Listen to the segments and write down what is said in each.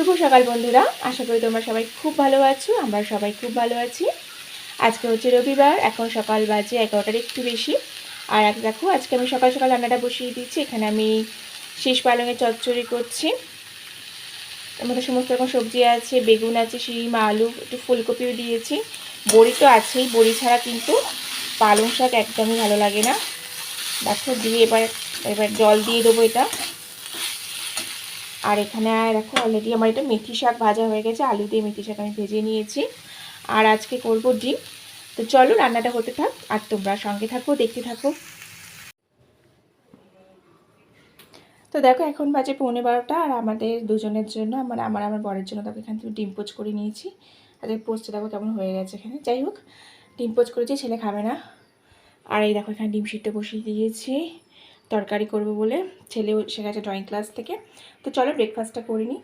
শুভ সকাল বন্ধুরা। আশা করি তোমরা সবাই খুব ভালো আছো, আমরা সবাই খুব ভালো আছি। আজকে হচ্ছে রবিবার, এখন সকাল বাজে এগারোটার একটু বেশি। আর এক দেখো, আজকে আমি সকাল সকাল রান্নাটা বসিয়ে দিচ্ছি এখানে আমি শীষ পালঙের চচ্চড়ি করছি। আমাদের সমস্ত রকম সবজি আছে, বেগুন আছে, শিম, আলু, একটু ফুলকপিও দিয়েছি। বড়ি তো আছেই, বড়ি ছাড়া কিন্তু পালং শাক একদমই ভালো লাগে না। দেখো দিয়ে এবার এবার জল দিয়ে দেবো এটা। আর এখানে দেখো অলরেডি আমার এটা মেথি শাক ভাজা হয়ে গেছে, আলু দিয়ে মেথি শাক আমি ভেজে নিয়েছি। আর আজকে করব ডিম। তো চলো রান্নাটা হতে থাক, আর তোমরা সঙ্গে থাকো, দেখতে থাকো। তো দেখো এখন বাজে পৌনে বারোটা, আর আমাদের দুজনের জন্য মানে আমার আমার বরের জন্য দেখো এখান থেকে ডিম পোচ করে নিয়েছি। আর পোচটা দেখো কেমন হয়ে গেছে এখানে। যাই হোক, ডিম পোচ করেছি ছেলে খাবে না। আর এই দেখো এখানে ডিম সিদ্ধ বসিয়ে দিয়েছি। তরকারি করব বলে ছেলে এসে গেছে ড্রয়িং ক্লাস থেকে। তো চলো ব্রেকফাস্টটা করে নিই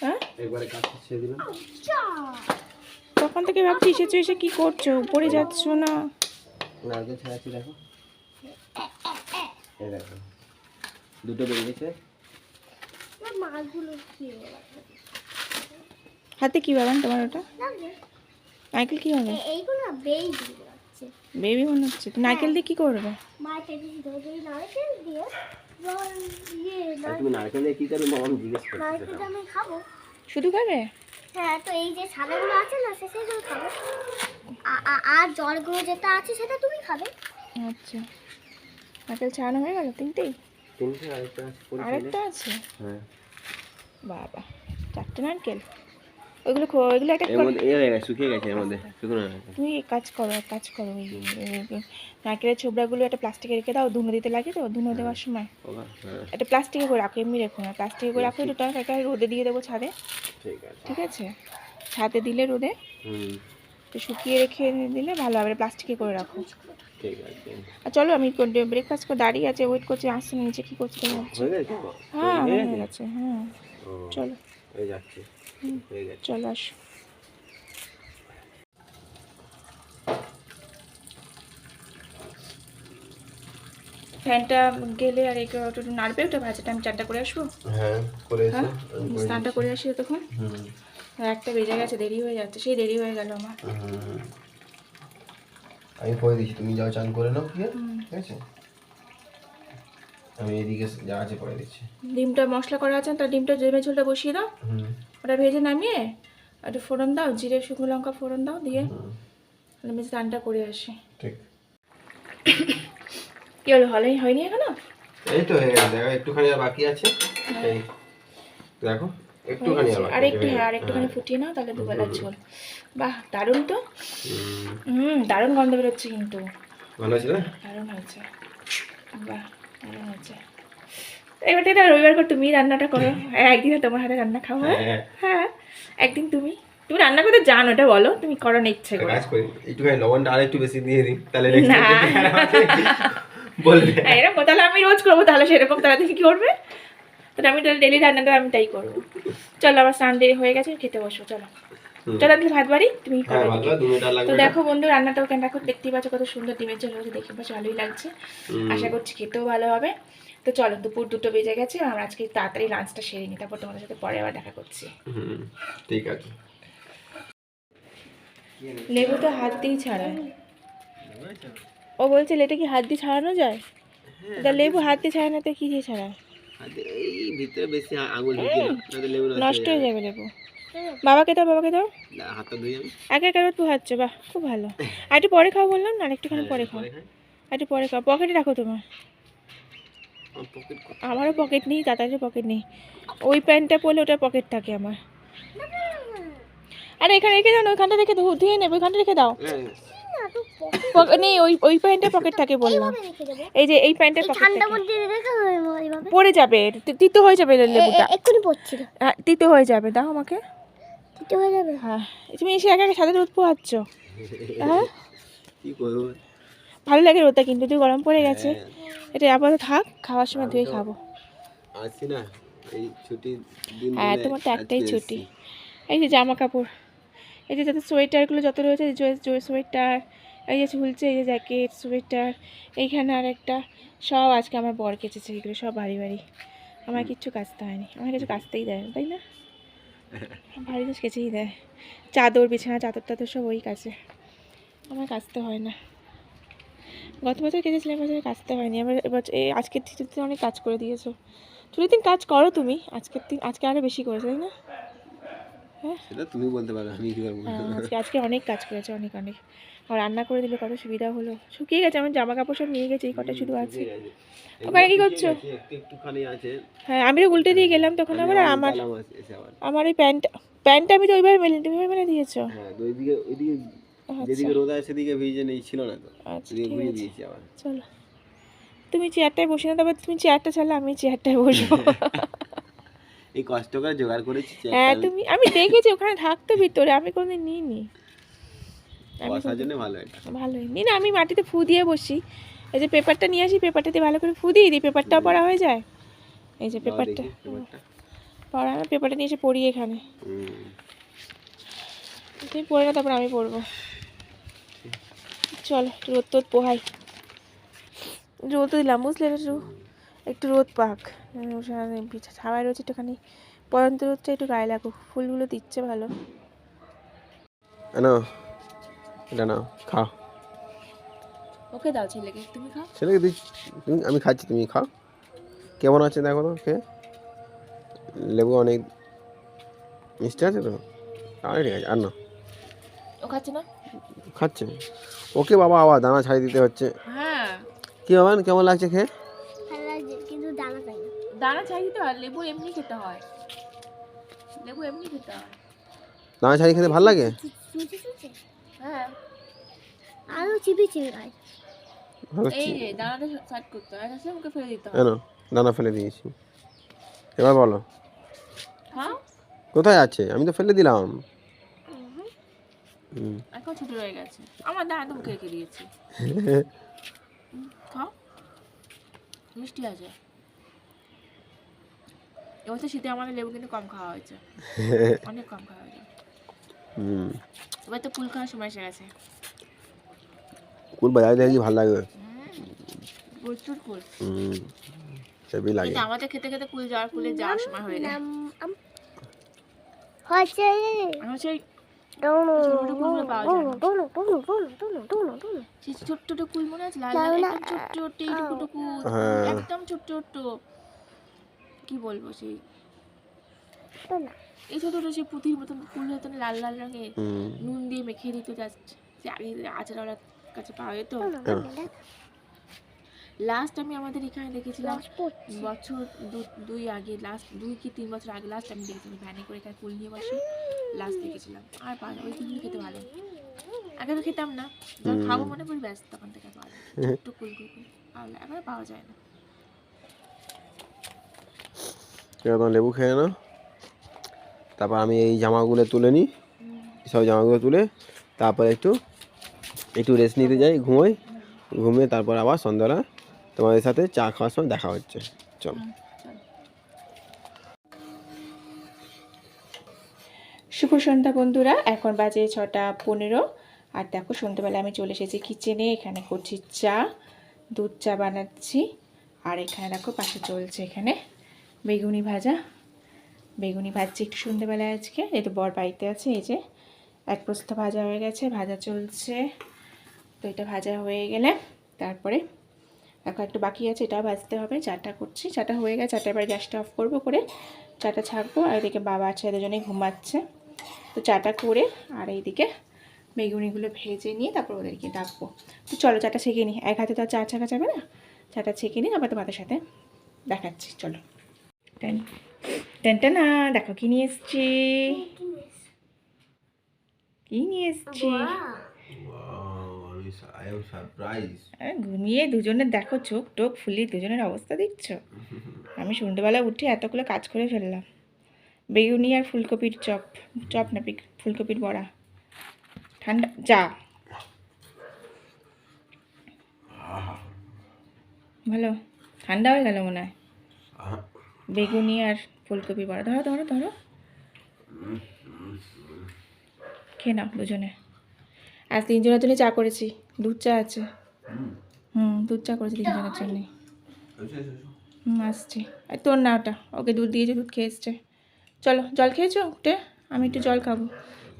হ্যাঁ? তখন থেকে ভাবছি এসেছ এসে কি করছ? উপরে যাচ্ছ না? দুটো হাতে কি বাবান তোমার ওটা? নারকেল কি হবে এইগুলো বেই বেবি মনে হচ্ছে তো নারকেল দিয়ে কি করবে? নারকেল দিয়ে জল তুমি নারকেল দিয়ে কি করবে? মামাম জিজ্ঞেস করছে নারকেলটা আমি খাব। শুধু খাবে? হ্যাঁ তো এই যে সাদাগুলো আছে না সেগুলো খাব। আ- আ- আর জলগুলো যেটা আছে সেটা তুমি খাবে। আচ্ছা। নারকেল ছাড়ানো হয়ে গেল? তিনটেই তিনটে আরেকটা আছে করে ফেলে। আরেকটা আছে? হ্যাঁ। বাবা চারটে নারকেল। ওইগুলো ওইগুলো একটা হয়ে শুকিয়ে গেছে এর মধ্যে শুকনো তুমি এক কাজ করো এক কাজ করো ওই নারকেলের ছোবড়াগুলো একটা প্লাস্টিকে রেখে দাও ধুনো দিতে লাগে তো ধুনো দেওয়ার সময়। হ্যাঁ। একটা প্লাস্টিকে করে রাখো এমনি রেখো না প্লাস্টিকে করে রাখো দুটো একটা রোদে দিয়ে দেবো ছাদে। ঠিক আছে। ছাদে দিলে রোদে। হুম। তো শুকিয়ে রেখে দিলে ভালো হবে প্লাস্টিকে করে রাখো। ঠিক আছে। আর চলো আমি ব্রেকফাস্ট করে দাঁড়িয়ে আছে ওয়েট করছি আসছে নিচে কী করছে হয়ে হ্যাঁ হয়ে হয়ে গেছে? হ্যাঁ। চলো। হয়ে যাচ্ছে। হয়ে গেছে। চলো আসো। ফ্যানটা গেলে আর একটু একটু নাড়বে ওটা ভাজাটা আমি চারটা করে আসব? হ্যাঁ করে হ্যাঁ? স্নানটা করে আসি তখন একটা বেজে গেছে দেরি হয়ে যাচ্ছে সেই দেরি হয়ে গেল আমার। আমি করে দিচ্ছি তুমি যাও চান করে নাও। ঠিক আছে? আমি এদিকে যা আছে করে দিচ্ছি। ডিমটা মশলা করা আছে তার ডিমটা জমে ঝোলটা বসিয়ে দাও। হুম। ওটা ভেজে নামিয়ে একটু ফোড়ন দাও জিরে শুকনো লঙ্কা ফোড়ন দাও দিয়ে আমি স্নানটা করে আসি। ঠিক। কি হলো হলেই হয়নি এখনও? এই তো হয়ে গেছে দেখো একটুখানি আর বাকি আছে। এই দেখো একটুখানি আর আর একটু হ্যাঁ আর। একটুখানি ফুটিয়ে নাও তাহলে দুবেলার ঝোল। বাহ দারুণ তো। হুম, দারুণ গন্ধ বেরোচ্ছে কিন্তু। ভালো আছে না? দারুণ হয়েছে। বাহ দারুণ হয়েছে। এবার এটা রবিবার করে তুমি রান্নাটা করো। হ্যাঁ। একদিন তোমার হাতে রান্না খাব হ্যাঁ? হ্যাঁ। হ্যাঁ একদিন তুমি। তুমি রান্না করতে জানো এটা বলো। তুমি করো না ইচ্ছে করে। একটুখানি লবণটা আর একটু বেশি দিয়ে দিই তাহলে বলবে। হ্যাঁ, এরকম তাহলে আমি রোজ করব তাহলে সেরকম তাহলে তুমি কি করবে। তাহলে আমি তাহলে ডেলি রান্নাটা আমি তাই করব। চলো আমার স্নান দেরি হয়ে গেছে খেতে বসো চলো। চলো আমি ভাত বাড়ি তুমি হ্যাঁ তো দেখো বন্ধু রান্নাটাও কেন দেখো দেখতেই পাচ্ছ কত সুন্দর ডিমের ঝোল হয়েছে দেখে পাচ্ছ ভালোই লাগছে। আশা করছি খেতেও ভালো হবে। তো চলো দুপুর দুটো বেজে গেছে আমরা আজকে তাড়াতাড়ি লাঞ্চটা সেরে নিই তারপর তোমাদের সাথে পরে আবার দেখা করছি। ঠিক আছে। লেবু তো হাত দিয়েই ছাড়ায়। ও বলছে এটা কি হাত দিয়ে ছাড়ানো যায়? তা লেবু হাত দিয়ে ছাড়ায় না তো কি দিয়ে ছাড়ায়? ভিতরে বেশি আঙুল লেবু নষ্ট হয়ে যাবে। লেবু। বাবাকে দাও বাবাকে দাও। হাতটা ধুই আমি। একে একে তু হাঁটছো বাহ খুব ভালো। আর একটু পরে খাও বললাম না একটুখানি পরে খাও। আর একটু পরে খাও পকেটে রাখো তোমার। আমারও পকেট নেই দাদারও পকেট নেই। ওই প্যান্টটা পরলে ওটা পকেট থাকে আমার। আরে এখানে রেখে দাও না ওইখানটা রেখে দাও ধুয়ে নেবে ওইখানটা রেখে দাও। হ্যাঁ, না তো পক- নেই ওই ওই প্যান্টে পকেট থাকে বললাম। এই যে এই প্যান্টের পকেট পড়ে যাবে তিতো হয়ে যাবে লেবুটা। এক্ষুনি পড়ছিল হ্যাঁ, তিতো হয়ে যাবে দাও আমাকে। দিতে হয়ে যাবে? হ্যাঁ তুমি এসে একা একা সাথে রোদ পোহাচ্ছ? হ্যাঁ? কি করব? ভালো লাগে রোদটা কিন্তু তুই গরম পড়ে গেছে। এটা আপাতত থাক খাওয়ার সময় ধুয়ে খাব। আসছি না এই ছুটি দিন হ্যাঁ তোমার তো একটাই ছুটি। এই যে জামা কাপড় এই যে যাতে সোয়েটারগুলো যত রয়েছে সোয়েটার এই যে ঝুলছে এই যে জ্যাকেট সোয়েটার এইখানে আর একটা সব আজকে আমার বর কেচেছে এগুলো সব বাড়ি বাড়ি। আমার কিচ্ছু কাচতে হয়নি আমার কিছু কাচতেই দেয় না, তাই না? বাড়িতে কেচেই দেয়। চাদর বিছানা চাদর টাদর সব ওই কাছে আমার কাচতে হয় না। গত বছর কেচেছিলাম এবছর কাচতে হয়নি। আমার এবছর এই আজকের ছুটির দিন অনেক কাজ করে দিয়েছ। ছুটির দিন কাজ করো তুমি। আজকের দিন আজকে আরও বেশি করেছ তাই না? সেটা তুমি বলতে পারো আমি কি হ্যাঁ, আজকে আজকে অনেক কাজ করেছে অনেক অনেক। আর রান্না করে দিলে কত সুবিধা হলো। শুকিয়ে গেছে আমার জামা কাপড় সব নিয়ে গেছে এই কটা শুধু আছে। ওখানে কি করছ? একটুখানি আছে। হ্যাঁ আমি তো উল্টে দিয়ে গেলাম তখন আবার আর আমার আমার ওই প্যান্ট প্যান্টটা আমি তো ওইভাবে মেলে মেলে দিয়েছ? হ্যাঁ ওইদিকে ওইদিকে যেদিকে রোদ আছে সেদিকে ভিজে নেই ছিল না তো। আচ্ছা দিয়েছি আবার। চলো। তুমি চেয়ারটায় বসে না তারপর তুমি চেয়ারটা চালা আমি চেয়ারটায় বসবো। এই কষ্ট করে জোগাড় করেছি হ্যাঁ তুমি আমি দেখেছি ওখানে থাকতো ভিতরে আমি কোনোদিন নিইনি। আমি বসার জন্য ভালো এটা ভালোই। নি না আমি মাটিতে ফু দিয়ে বসি। এই যে পেপারটা নিয়ে আসি পেপারটা দিয়ে ভালো করে ফু দিয়ে দিই পেপারটাও পড়া হয়ে যায়? এই যে পেপারটা। পড়া পেপারটা নিয়ে এসে পড়ি এখানে। তুমি পড়ে না তারপর আমি পড়ব। চলো একটু রোদ তোদ পোহাই। রোদ দিলাম বুঝলে একটু একটু রোদ পাক। হাওয়ায় রয়েছে একটুখানি। পরন্ত রোদটা একটু গায়ে লাগুক ফুলগুলো দিচ্ছে ভালো। নাও এটা নাও খাও। ওকে দাও ছেলেকে তুমি খাও। ছেলেকে দিচ্ছি তুমি আমি খাচ্ছি তুমি খাও। কেমন আছে দেখো তো কে লেবু অনেক মিষ্টি আছে তো? তাহলে ঠিক আছে আর না ও খাচ্ছে না? খাচ্ছে। ওকে বাবা আবার দানা ছাড়িয়ে দিতে হচ্ছে। হ্যাঁ। কি বাবা কেমন লাগছে খেয়ে? ভালো লাগছে কিন্তু দানা চাই দানা দিতে হয় লেবু এমনি খেতে হয়। লেবু এমনি খেতে হয়। দানা ছাড়িয়ে খেতে ভালো লাগে? হ্যাঁ। এই যে দানাটা সাইড করতে হয় ফেলে দিতে হয়। দানা ফেলে দিয়েছি। এবার বলো। হ্যাঁ? কোথায় আছে? আমি তো ফেলে দিলাম। এখন ছোট হয়ে গেছে। আমার তো মুখে রেখে দিয়েছি? খাও। মিষ্টি আছে। এবছর শীতে আমাদের লেবু কিন্তু কম খাওয়া হয়েছে। অনেক কম খাওয়া হয়েছে। এবার তো কুল খাওয়ার সময় এসে গেছে। কুল বাজারে দেখি ভালো লাগবে প্রচুর কুল। হুম সেবি লাগে। আমাদের খেতে খেতে কুল যাওয়ার কুলে যাওয়ার সময় হয়ে যায়। আম- হচ্ছে ছোট্ট ছোট্ট কুল মনে আছে লাল লাল একদম ছোট্ট ছোট্ট এইটুকু টুকু হ্যাঁ। একদম ছোট্ট ছোট্ট কি বলব সেই? এই ছোট ছোট সেই পুঁতির মতন ফুল হতো না লাল লাল রঙের নুন দিয়ে মেখে দিত জাস্ট যে আগে আচারওয়ালার কাছে পাওয়া যেত? লাস্ট আমি আমাদের এখানে দেখেছিলাম বছর দু- দুই আগে লাস্ট দুই কি তিন বছর আগে লাস্ট আমি দেখেছিলাম ভ্যানে করে এখানে কুল নিয়ে বসে লাস্ট দেখেছিলাম। আর পাওয়া ওই কুলগুলো খেতে ভালো। আগে তো খেতাম না। যখন খাব মনে করি ব্যস্ত তখন থেকে পাওয়া যায় ছোট্ট কুল কুল কুল পাওয়া যায় এখন পাওয়া যায় না। তোমার লেবু খেয়ে নাও। তারপর আমি এই জামাগুলো তুলে নিই। সব জামাগুলো তুলে তারপর একটু একটু রেস্ট নিতে যাই ঘুমোই। ঘুমিয়ে তারপর আবার সন্ধ্যাবেলা তোমাদের সাথে চা খাওয়ার সময় দেখা হচ্ছে। চলো। শুভ সন্ধ্যা বন্ধুরা, এখন বাজে ছটা পনেরো। আর দেখো সন্ধ্যাবেলা আমি চলে এসেছি কিচেনে এখানে করছি চা, দুধ চা বানাচ্ছি। আর এখানে দেখো, পাশে চলছে এখানে বেগুনি ভাজা। বেগুনি ভাজছি একটু সন্ধ্যেবেলায় আজকে। একটু বর বাড়িতে আছে, এই যে এক প্রস্ত ভাজা হয়ে গেছে, ভাজা চলছে। তো এটা ভাজা হয়ে গেলে তারপরে এখন একটু বাকি আছে, এটাও ভাজতে হবে। চাটা করছি, চাটা হয়ে গেছে, চাটা এবার গ্যাসটা অফ করব করে চাটা ছাড়বো। আর এদিকে বাবা আছে দুজনেই ঘুমাচ্ছে। তো চাটা করে আর এইদিকে বেগুনিগুলো ভেজে নিয়ে তারপর ওদেরকে ডাকবো। তো চলো চাটা ছেঁকে নিই। এক হাতে তো আর চা ছাকা যাবে না। চাটা ছেঁকে নিই, আবার তোমাদের সাথে দেখাচ্ছি। চলো। টেন না দেখো কি নিয়ে এসছি। কি নিয়ে এসছি? সারপ্রাইজ ঘুমিয়ে দুজনে দেখো চোখ টোক ফুলিয়ে দুজনের অবস্থা দেখছ? আমি সন্ধ্যেবেলা উঠে এতগুলো কাজ করে ফেললাম। বেগুনি আর ফুলকপির চপ চপ না পিক, ফুলকপির বড়া। ঠান্ডা, যা। ভালো, ঠান্ডা হয়ে গেল মনে হয়। বেগুনি আর ফুলকপি বড়া। ধরো ধরো ধরো। খেয়ে নাও দুজনে। আর তিনজনের জন্য চা করেছি। দুধ চা আছে। হুম, দুধ চা করেছি তিনজনের জন্যে হুম, আসছে। আর তোর না ওটা। ওকে দুধ দিয়েছে, দুধ খেয়ে এসছে। চলো, জল খেয়েছো উঠে? আমি একটু জল খাব।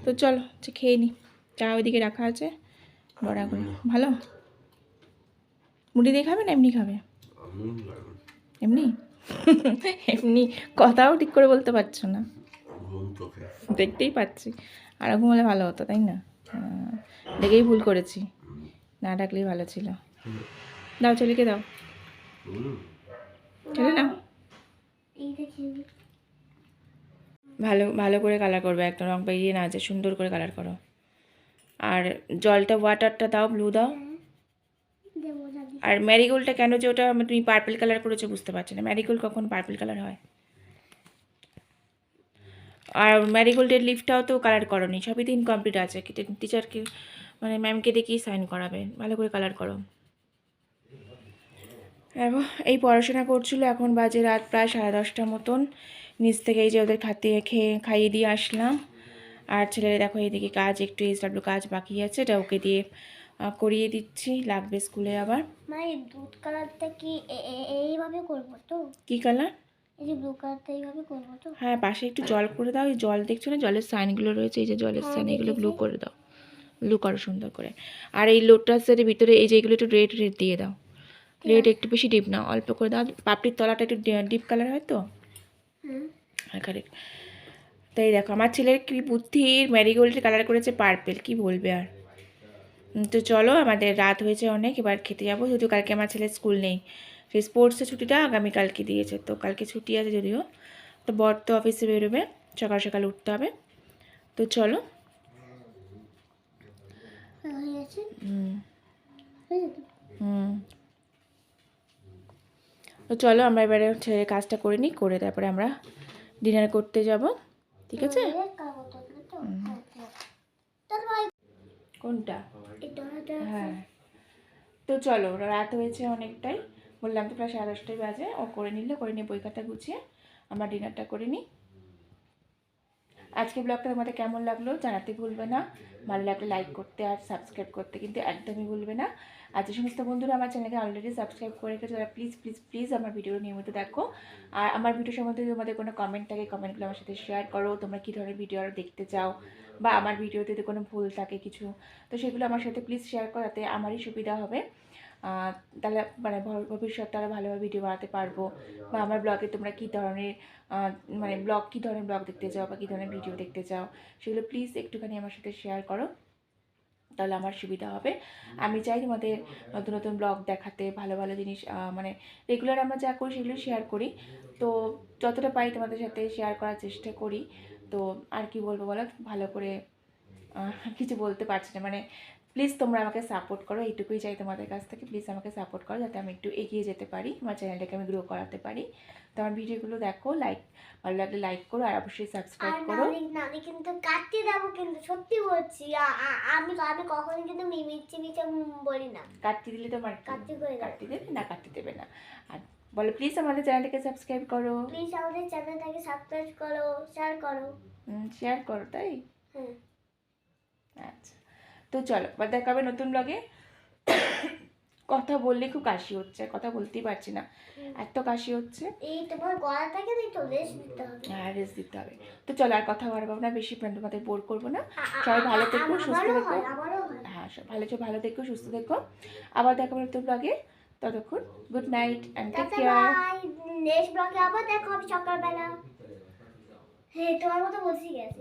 তো চলো যে খেয়ে নি। চা ওইদিকে রাখা আছে। বড়া করে। ভালো? মুড়ি দিয়ে খাবে না এমনি খাবে? এমনি? এমনি কথাও ঠিক করে বলতে পারছ না। দেখতেই পাচ্ছি। আর ঘুমালে ভালো হতো, তাই না? দেখেই ভুল করেছি। না ডাকলেই ভালো ছিল। দাও ছেলেকে দাও। চলে না ভালো ভালো করে কালার করবে একদম রং বেরিয়ে না আছে সুন্দর করে কালার করো। আর জলটা ওয়াটারটা দাও ব্লু দাও। আর ম্যারিগোল্ডটা কেন যে ওটা তুমি পার্পল কালার করেছ বুঝতে পারছি না। ম্যারিগোল্ড কখন পার্পল কালার হয়? আর ম্যারিগোল্ডের লিফটাও তো কালার করনি সবই তো ইনকমপ্লিট আছে। টিচারকে মানে ম্যামকে দেখিয়ে সাইন করাবে ভালো করে কালার করো। এখন এই পড়াশোনা করছিল এখন বাজে রাত প্রায় সাড়ে দশটার মতন। নিচ থেকে এই যে ওদের খাতিয়ে খেয়ে খাইয়ে দিয়ে আসলাম। আর ছেলেরা দেখো এইদিকে কাজ একটু এসডাব্লিউ কাজ বাকি আছে এটা ওকে দিয়ে করিয়ে দিচ্ছি লাগবে স্কুলে আবার। মানে দুধ কালারটা কি এইভাবে করব তো? কি কালার এই যে ব্লু কালারটা এইভাবে করব তো? হ্যাঁ পাশে একটু জল করে দাও। এই জল দেখছ না? জলের সাইনগুলো রয়েছে এই যে জলের হ্যাঁ, সাইন এগুলো ব্লু করে দাও। ব্লু করো সুন্দর করে। আর এই লোটাসের ভিতরে এই যে এগুলো একটু রেড রেড দিয়ে দাও। রেড একটু বেশি ডিপ না অল্প করে দাও। পাপড়ির তলাটা একটু ডিপ কালার হয় তো? হালকা তাই দেখো আমার ছেলের কি বুদ্ধির ম্যারিগোল্ডের কালার করেছে পার্পেল কি বলবে আর? তো চলো আমাদের রাত হয়েছে অনেক এবার খেতে যাব। যদিও কালকে আমার ছেলের স্কুল নেই। সেই স্পোর্টসের ছুটিটা আগামীকালকে দিয়েছে। তো কালকে ছুটি আছে যদিও। তো বর তো অফিসে বেরোবে সকাল সকাল উঠতে হবে। তো চলো। হুম। তো চলো আমরা এবারে ছেলের কাজটা করে নিই করে তারপরে আমরা ডিনার করতে যাব। ঠিক আছে? কোনটা? হ্যাঁ। তো চলো রাত হয়েছে অনেকটাই। বললাম তো প্রায় সাড়ে দশটায় বাজে। ও করে নিলে, করে নিয়ে বই খাতা গুছিয়ে আমরা ডিনারটা করে নিই। আজকে ব্লগটা তোমাদের কেমন লাগল জানাতে ভুলবে না। ভালো লাগলে লাইক করতে আর সাবস্ক্রাইব করতে কিন্তু একদমই ভুলবে না। আর যে সমস্ত বন্ধুরা আমার চ্যানেলকে অলরেডি সাবস্ক্রাইব করে রেখেছে, তারা প্লিজ প্লিজ প্লিজ আমার ভিডিও নিয়মিত দেখো। আর আমার ভিডিও সম্বন্ধে তোমাদের কোনো কমেন্ট থাকে কমেন্টগুলো আমার সাথে শেয়ার করো। তোমরা কী ধরনের ভিডিও আরও দেখতে চাও? বা আমার ভিডিওতে যদি কোনো ভুল থাকে কিছু, তো সেগুলো আমার সাথে প্লিজ শেয়ার করো, তাতে আমারই সুবিধা হবে। তাহলে মানে ভব- ভবিষ্যতে আরও ভালোভাবে ভিডিও বানাতে পারব। বা আমার ব্লগে তোমরা কী ধরনের মানে ব্লগ কী ধরনের ব্লগ দেখতে চাও বা কী ধরনের ভিডিও দেখতে চাও, সেগুলো প্লিজ একটুখানি আমার সাথে শেয়ার করো। তাহলে আমার সুবিধা হবে। আমি চাই তোমাদের নতুন নতুন ব্লগ দেখাতে, ভালো ভালো জিনিস মানে রেগুলার আমরা যা করি সেগুলো শেয়ার করি। তো যতটা পাই তোমাদের সাথে শেয়ার করার চেষ্টা করি। তো আর কি বলব বলো? ভালো করে কিছু বলতে পারছি না। মানে প্লিজ তোমরা আমাকে সাপোর্ট করো এইটুকুই চাই তোমাদের কাছ থেকে। প্লিজ আমাকে সাপোর্ট করো যাতে আমি একটু এগিয়ে যেতে পারি আমার চ্যানেলটাকে আমি গ্রো করাতে পারি। তো আমার ভিডিওগুলো দেখো লাইক ভালো লাগলে লাইক করো আর অবশ্যই সাবস্ক্রাইব করো। নানি কিন্তু কাটতে দেবো কিন্তু সত্যি বলছি আমি আমি কখনো কিন্তু মিমিচ্ছি মিছে বলি না। কাটতে দিলে তোমার? কাটতে করে কাটতে দেবে না কাটতে দেবে না। আর বলো প্লিজ আমাদের চ্যানেলটাকে সাবস্ক্রাইব করো। প্লিজ আমাদের চ্যানেলটাকে সাবস্ক্রাইব করো শেয়ার করো। শেয়ার করো তাই? হ্যাঁ। আচ্ছা। তো চলো এবার দেখা হবে নতুন ব্লগে কথা বললে খুব কাশি হচ্ছে কথা বলতেই পারছি না। এত কাশি হচ্ছে। এই তোমার গলাটাকে একটু রেস্ট দিতে হবে। হ্যাঁ রেস্ট দিতে হবে। তো চলো আর কথা বাড়াবো না বেশি তোমাদের বোর করব না। সবাই ভালো থেকো, সুস্থ থেকো। হয় সব ভালো ভালো থেকো সুস্থ থেকো। আবার দেখা হবে নতুন ব্লগে ততক্ষণ good night and take care next ব্লগে আবার দেখা হবে সকালবেলা। হ্যাঁ তোমার মতো বসে গেছে